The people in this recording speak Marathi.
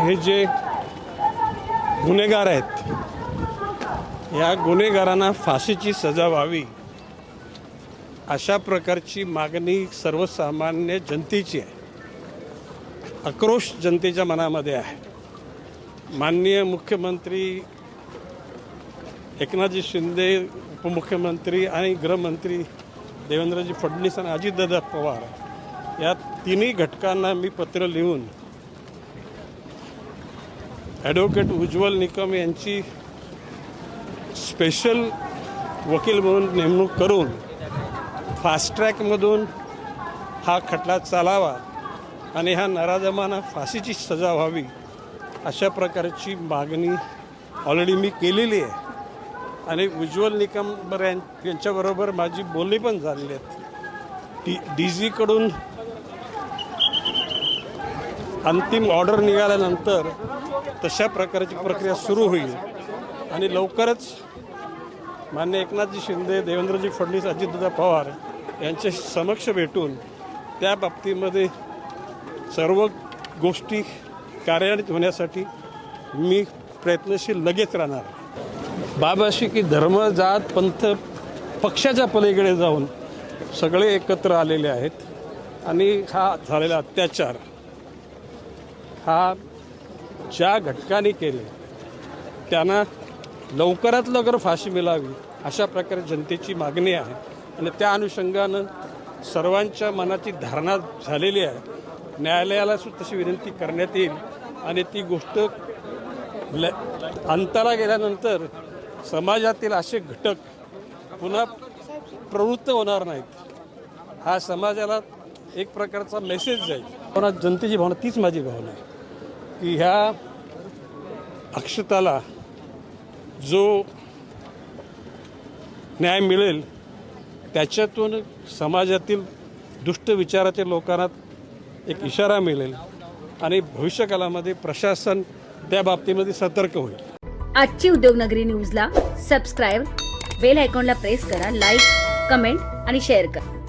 हे जे गुन्हेगार आहेत या गुन्हेगारांना फाशीची सजा व्हावी अशा प्रकारची मागणी सर्वसामान्य जनतेची आहे. आक्रोश जनतेच्या मनामध्ये आहे. माननीय मुख्यमंत्री एकनाथजी शिंदे उपमुख्यमंत्री आणि गृहमंत्री देवेंद्रजी फडणवीस आणि अजितदादा पवार या तिन्ही घटकांना मी पत्र लिहून ॲडव्होकेट उज्ज्वल निकम यांची स्पेशल वकील म्हणून नेमणूक करून फास्ट ट्रॅकमधून हा खटला चालावा आणि ह्या नराजमाना फाशीची सजा व्हावी अशा प्रकारची मागणी ऑलरेडी मी केलेली आहे. आणि उज्ज्वल निकमबर यां यांच्याबरोबर माझी बोलणी पण झालेली आहेत डी डी जीकडून अंतिम ऑर्डर निघाल्यानंतर तशा प्रकारची प्रक्रिया सुरू होईल. आणि लवकरच मान्य एकनाथजी शिंदे देवेंद्रजी फडणवीस अजितदादा पवार यांच्या समक्ष भेटून त्या बाबतीमध्ये सर्व गोष्टी कार्यान्वित होण्यासाठी मी प्रयत्नशील लगेच राहणार. बाब अशी की धर्म जात पंथ पक्षाच्या पलीकडे जाऊन सगळे एकत्र आलेले आहेत आणि हा झालेला अत्याचार हा ज्या घटकाने केले त्यांना लवकरात लवकर फाशी मिळावी अशा प्रकारे जनतेची मागणी आहे. आणि त्या अनुषंगानं सर्वांच्या मनाची धारणा झालेली आहे. न्यायालयाला सुद्धा तशी विनंती करण्यात येईल. आणि ती गोष्ट ल अंताला गेल्यानंतर समाजातील असे घटक पुन्हा प्रवृत्त होणार नाहीत. हा समाजाला एक प्रकारचा मेसेज जाईल. पण जनतेची भावना तीच माझी भावना आहे. की ह्या अक्षताला जो न्याय मिळेल त्याच्यातून समाजातील दुष्ट विचाराच्या लोकांना एक इशारा मिळेल आणि भविष्यकालामध्ये प्रशासन त्या बाबतीमध्ये सतर्क होईल. आजची उद्योगनगरी न्यूजला सबस्क्राईब बेल आयकॉनला प्रेस करा लाईक कमेंट आणि शेअर करा.